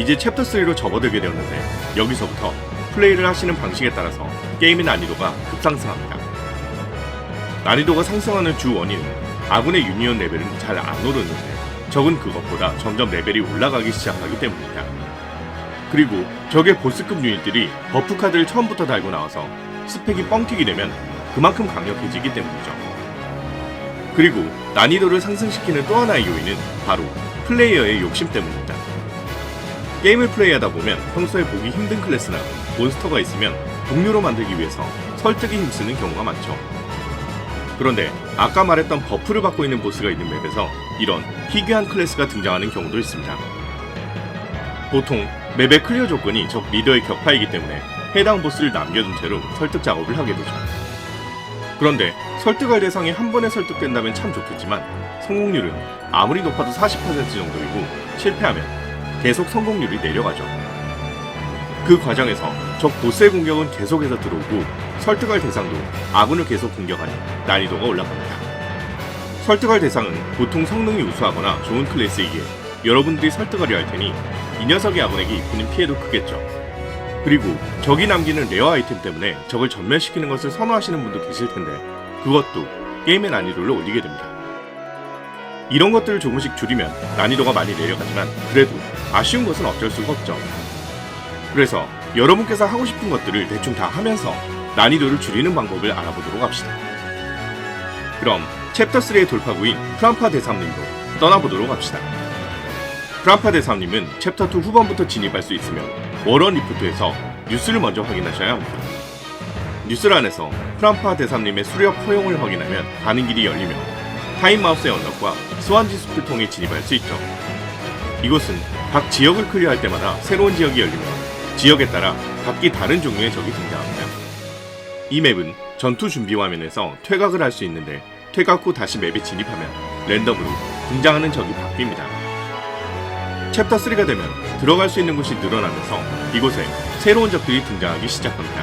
이제 챕터 3로 접어들게 되었는데 여기서부터 플레이를 하시는 방식에 따라서 게임의 난이도가 급상승합니다. 난이도가 상승하는 주 원인은 아군의 유니온 레벨은 잘 안 오르는데 적은 그것보다 점점 레벨이 올라가기 시작하기 때문입니다. 그리고 적의 보스급 유닛들이 버프 카드를 처음부터 달고 나와서 스펙이 뻥튀기 되면 그만큼 강력해지기 때문이죠. 그리고 난이도를 상승시키는 또 하나의 요인은 바로 플레이어의 욕심 때문입니다. 게임을 플레이하다 보면 평소에 보기 힘든 클래스나 몬스터가 있으면 동료로 만들기 위해서 설득에 힘쓰는 경우가 많죠. 그런데 아까 말했던 버프를 받고 있는 보스가 있는 맵에서 이런 희귀한 클래스가 등장하는 경우도 있습니다. 보통 맵의 클리어 조건이 적 리더의 격파이기 때문에 해당 보스를 남겨둔 채로 설득 작업을 하게 되죠. 그런데 설득할 대상이 한 번에 설득된다면 참 좋겠지만 성공률은 아무리 높아도 40% 정도이고 실패하면 계속 성공률이 내려가죠. 그 과정에서 적 보스의 공격은 계속해서 들어오고 설득할 대상도 아군을 계속 공격하니 난이도가 올라갑니다. 설득할 대상은 보통 성능이 우수하거나 좋은 클래스이기에 여러분들이 설득하려 할 테니 이 녀석이 아군에게 입히는 피해도 크겠죠. 그리고 적이 남기는 레어 아이템 때문에 적을 전멸시키는 것을 선호하시는 분도 계실 텐데 그것도 게임의 난이도를 올리게 됩니다. 이런 것들을 조금씩 줄이면 난이도가 많이 내려가지만 그래도 아쉬운 것은 어쩔 수가 없죠. 그래서 여러분께서 하고 싶은 것들을 대충 다 하면서 난이도를 줄이는 방법을 알아보도록 합시다. 그럼 챕터 3의 돌파구인 프람파 대삼님도 떠나보도록 합시다. 프람파 대삼님은 챕터 2 후반부터 진입할 수 있으며 워런 리포트에서 뉴스를 먼저 확인하셔야 합니다. 뉴스란에서 프람파 대삼님의 수렵 허용을 확인하면 가는 길이 열리며 타임마우스의 언덕과 스완지 숲을 통해 진입할 수 있죠. 이곳은 각 지역을 클리어할 때마다 새로운 지역이 열리며 지역에 따라 각기 다른 종류의 적이 등장합니다. 이 맵은 전투 준비 화면에서 퇴각을 할 수 있는데 퇴각 후 다시 맵에 진입하면 랜덤으로 등장하는 적이 바뀝니다. 챕터 3가 되면 들어갈 수 있는 곳이 늘어나면서 이곳에 새로운 적들이 등장하기 시작합니다.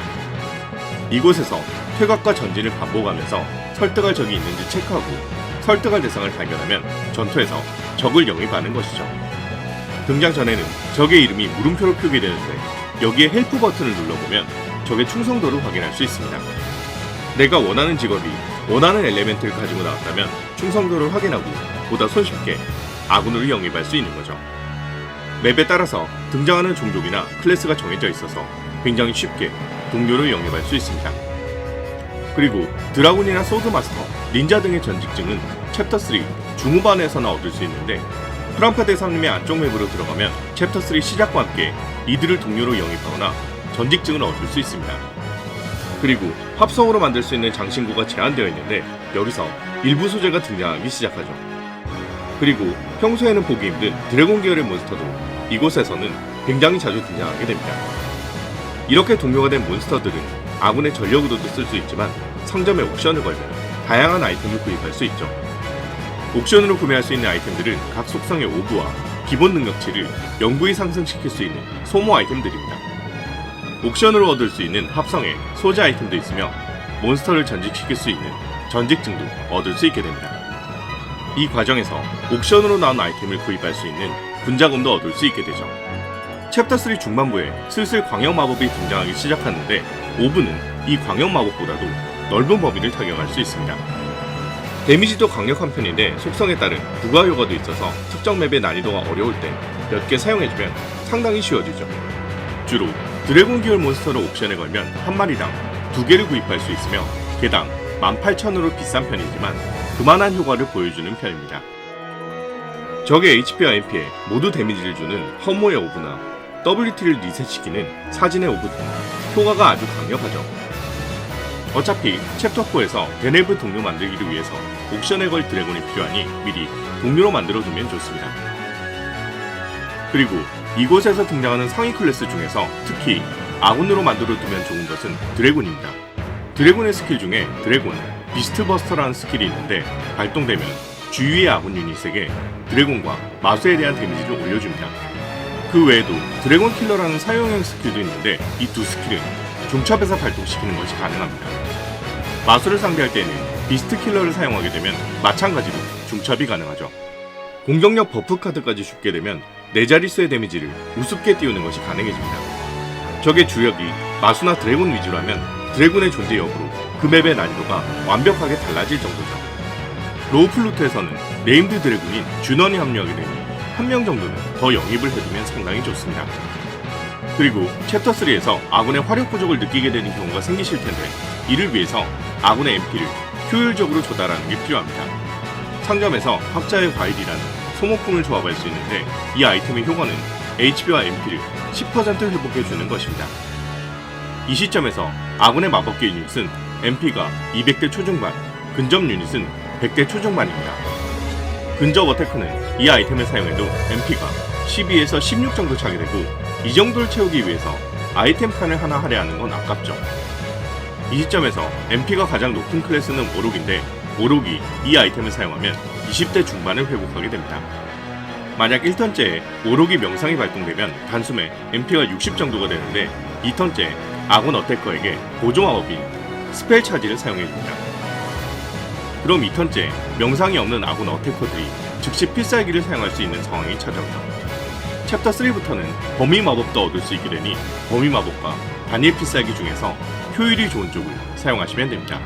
이곳에서 퇴각과 전진을 반복하면서 설득할 적이 있는지 체크하고 설득할 대상을 발견하면 전투에서 적을 영입하는 것이죠. 등장 전에는 적의 이름이 물음표로 표기되는데 여기에 헬프 버튼을 눌러보면 적의 충성도를 확인할 수 있습니다. 내가 원하는 직업이 원하는 엘레멘트를 가지고 나왔다면 충성도를 확인하고 보다 손쉽게 아군으로 영입할 수 있는 거죠. 맵에 따라서 등장하는 종족이나 클래스가 정해져 있어서 굉장히 쉽게 동료를 영입할 수 있습니다. 그리고 드라군이나 소드마스터, 닌자 등의 전직증은 챕터 3 중후반에서나 얻을 수 있는데 프랑파 대상님의 안쪽 맵으로 들어가면 챕터 3 시작과 함께 이들을 동료로 영입하거나 전직증을 얻을 수 있습니다. 그리고 합성으로 만들 수 있는 장신구가 제한되어 있는데 여기서 일부 소재가 등장하기 시작하죠. 그리고 평소에는 보기 힘든 드래곤 계열의 몬스터도 이곳에서는 굉장히 자주 등장하게 됩니다. 이렇게 동료가 된 몬스터들은 아군의 전력 의도도 쓸 수 있지만 상점에 옥션을 걸면 다양한 아이템을 구입할 수 있죠. 옥션으로 구매할 수 있는 아이템들은 각 속성의 오브와 기본 능력치를 영구히 상승시킬 수 있는 소모 아이템들입니다. 옥션으로 얻을 수 있는 합성의 소재 아이템도 있으며 몬스터를 전직시킬 수 있는 전직증도 얻을 수 있게 됩니다. 이 과정에서 옥션으로 나온 아이템을 구입할 수 있는 군자금도 얻을 수 있게 되죠. 챕터 3 중반부에 슬슬 광역 마법이 등장하기 시작하는데 오브는 이 광역 마법보다도 넓은 범위를 타격할 수 있습니다. 데미지도 강력한 편인데 속성에 따른 부가 효과도 있어서 특정 맵의 난이도가 어려울 때 몇 개 사용해주면 상당히 쉬워지죠. 주로 드래곤 계열 몬스터로 옵션에 걸면 한 마리당 두 개를 구입할 수 있으며 개당 18,000으로 비싼 편이지만 그만한 효과를 보여주는 편입니다. 적의 HP와 MP에 모두 데미지를 주는 허모의 오브나 WT를 리셋시키는 사진의 오브 등 효과가 아주 강력하죠. 어차피 챕터 4에서 베네브 동료 만들기를 위해서 옥션에 걸 드래곤이 필요하니 미리 동료로 만들어두면 좋습니다. 그리고 이곳에서 등장하는 상위 클래스 중에서 특히 아군으로 만들어두면 좋은 것은 드래곤입니다. 드래곤의 스킬 중에 드래곤 비스트 버스터라는 스킬이 있는데 발동되면 주위의 아군 유닛에게 드래곤과 마수에 대한 데미지를 올려줍니다. 그 외에도 드래곤 킬러라는 사용형 스킬도 있는데 이 두 스킬은 중첩에서 발동시키는 것이 가능합니다. 마수를 상대할 때에는 비스트 킬러를 사용하게 되면 마찬가지로 중첩이 가능하죠. 공격력 버프 카드까지 줍게 되면 네 자릿수의 데미지를 우습게 띄우는 것이 가능해집니다. 적의 주력이 마수나 드래곤 위주라면 드래곤의 존재 여부로 그 맵의 난이도가 완벽하게 달라질 정도죠. 로우플루트에서는 네임드 드래곤인 준원이 합류하게 되니 한 명 정도는 더 영입을 해두면 상당히 좋습니다. 그리고 챕터 3에서 아군의 화력 부족을 느끼게 되는 경우가 생기실 텐데 이를 위해서 아군의 MP를 효율적으로 조달하는 게 필요합니다. 상점에서 학자의 과일이라는 소모품을 조합할 수 있는데 이 아이템의 효과는 HP와 MP를 10% 회복해주는 것입니다. 이 시점에서 아군의 마법계 유닛은 MP가 200대 초중반, 근접 유닛은 100대 초중반입니다. 근접 어태크는 이 아이템을 사용해도 MP가 12에서 16 정도 차게 되고 이 정도를 채우기 위해서 아이템 칸을 하나 할애하는 건 아깝죠. 이 시점에서 MP가 가장 높은 클래스는 오록인데 오록이 이 아이템을 사용하면 20대 중반을 회복하게 됩니다. 만약 1턴째에 오록이 명상이 발동되면 단숨에 MP가 60 정도가 되는데 2턴째 아군 어태커에게 보조 마법인 스펠 차지를 사용해줍니다. 그럼 2턴째 명상이 없는 아군 어태커들이 즉시 필살기를 사용할 수 있는 상황이 찾아오죠. 챕터 3부터는 범위 마법도 얻을 수 있게 되니 범위 마법과 단일 필살기 중에서 효율이 좋은 쪽을 사용하시면 됩니다.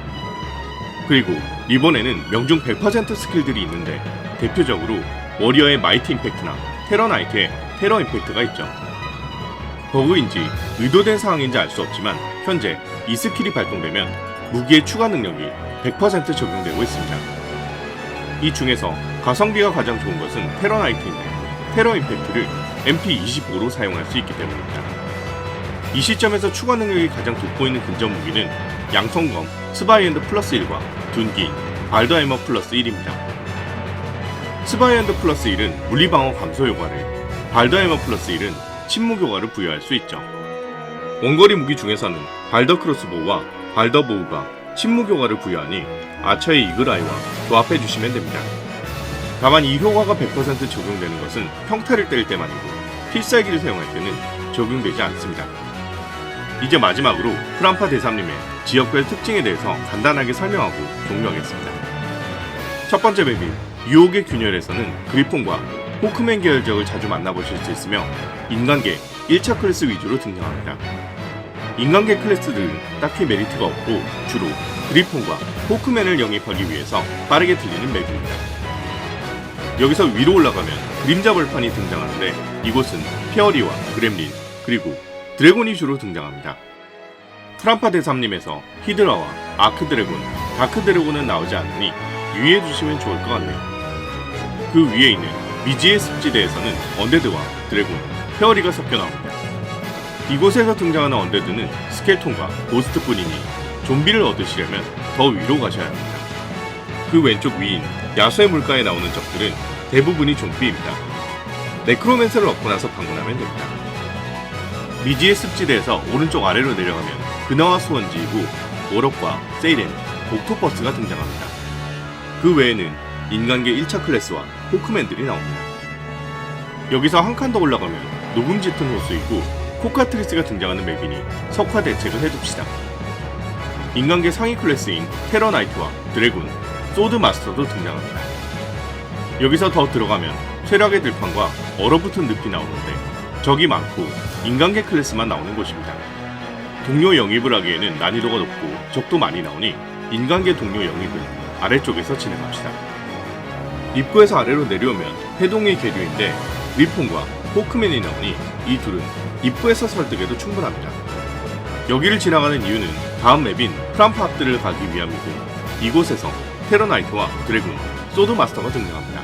그리고 이번에는 명중 100% 스킬들이 있는데 대표적으로 워리어의 마이티 임팩트나 테러 나이트의 테러 임팩트가 있죠. 버그인지 의도된 상황인지 알 수 없지만 현재 이 스킬이 발동되면 무기의 추가 능력이 100% 적용되고 있습니다. 이 중에서 가성비가 가장 좋은 것은 테러 나이트인데 테러 임팩트를 MP25로 사용할 수 있기 때문입니다. 이 시점에서 추가 능력이 가장 돋보이는 근접 무기는 양성검 스바이엔드 플러스 1과 둔기 발더해머 플러스 1입니다. 스바이엔드 플러스 1은 물리방어 감소 효과를, 발더해머 플러스 1은 침묵 효과를 부여할 수 있죠. 원거리 무기 중에서는 발더 크로스보우와 발더 보우가 침묵 효과를 부여하니 아처의 이글아이와 조합해 주시면 됩니다. 다만 이 효과가 100% 적용되는 것은 평타를 때릴 때만이고 필살기를 사용할 때는 적용되지 않습니다. 이제 마지막으로 프란파 대삼님의 지역별 특징에 대해서 간단하게 설명하고 종료하겠습니다. 첫 번째 맵인 유혹의 균열에서는 그리폰과 호크맨 계열적을 자주 만나보실 수 있으며 인간계 1차 클래스 위주로 등장합니다. 인간계 클래스들은 딱히 메리트가 없고 주로 그리폰과 호크맨을 영입하기 위해서 빠르게 들리는 맵입니다. 여기서 위로 올라가면 그림자 벌판이 등장하는데 이곳은 페어리와 그렘린 그리고 드래곤이 주로 등장합니다. 프란파 대삼님에서 히드라와 아크 드래곤, 다크 드래곤은 나오지 않으니 유의해 주시면 좋을 것 같네요. 그 위에 있는 미지의 습지대에서는 언데드와 드래곤, 페어리가 섞여 나옵니다. 이곳에서 등장하는 언데드는 스켈톤과 고스트뿐이니 좀비를 얻으시려면 더 위로 가셔야 합니다. 그 왼쪽 위인 야수의 물가에 나오는 적들은 대부분이 좀비입니다. 네크로맨서를 얻고 나서 방문하면 됩니다. 미지의 습지대에서 오른쪽 아래로 내려가면 그나와 수원지 이후 오럭과 세이렌, 옥토퍼스가 등장합니다. 그 외에는 인간계 1차 클래스와 호크맨들이 나옵니다. 여기서 한 칸 더 올라가면 녹음 짙은 호수이고 코카트리스가 등장하는 맵이니 석화 대책을 해둡시다. 인간계 상위 클래스인 테러나이트와 드래곤, 소드 마스터도 등장합니다. 여기서 더 들어가면 쇠락의 들판과 얼어붙은 늪이 나오는데 적이 많고 인간계 클래스만 나오는 곳입니다. 동료 영입을 하기에는 난이도가 높고 적도 많이 나오니 인간계 동료 영입은 아래쪽에서 진행합시다. 입구에서 아래로 내려오면 해동의 계류인데 리폰과 호크맨이 나오니 이 둘은 입구에서 설득해도 충분합니다. 여기를 지나가는 이유는 다음 맵인 프람파합들을 가기 위함이고 이곳에서 테러나이트와 드래곤, 소드마스터가 등장합니다.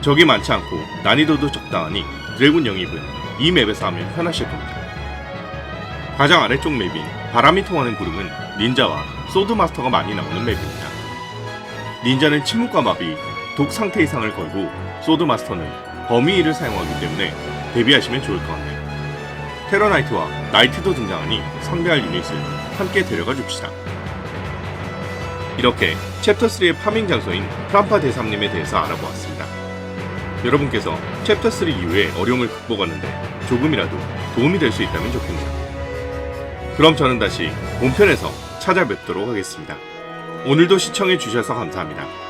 적이 많지 않고 난이도도 적당하니 드래곤 영입은 이 맵에서 하면 편하실 겁니다. 가장 아래쪽 맵인 바람이 통하는 구름은 닌자와 소드마스터가 많이 나오는 맵입니다. 닌자는 침묵과 마비, 독 상태 이상을 걸고 소드마스터는 범위를 사용하기 때문에 대비하시면 좋을 것 같네요. 테러나이트와 나이트도 등장하니 상대할 유닛을 함께 데려가 줍시다. 이렇게 챕터 3의 파밍 장소인 프람파 대삼님에 대해서 알아보았습니다. 여러분께서 챕터 3 이후에 어려움을 극복하는데 조금이라도 도움이 될 수 있다면 좋겠네요. 그럼 저는 다시 본편에서 찾아뵙도록 하겠습니다. 오늘도 시청해 주셔서 감사합니다.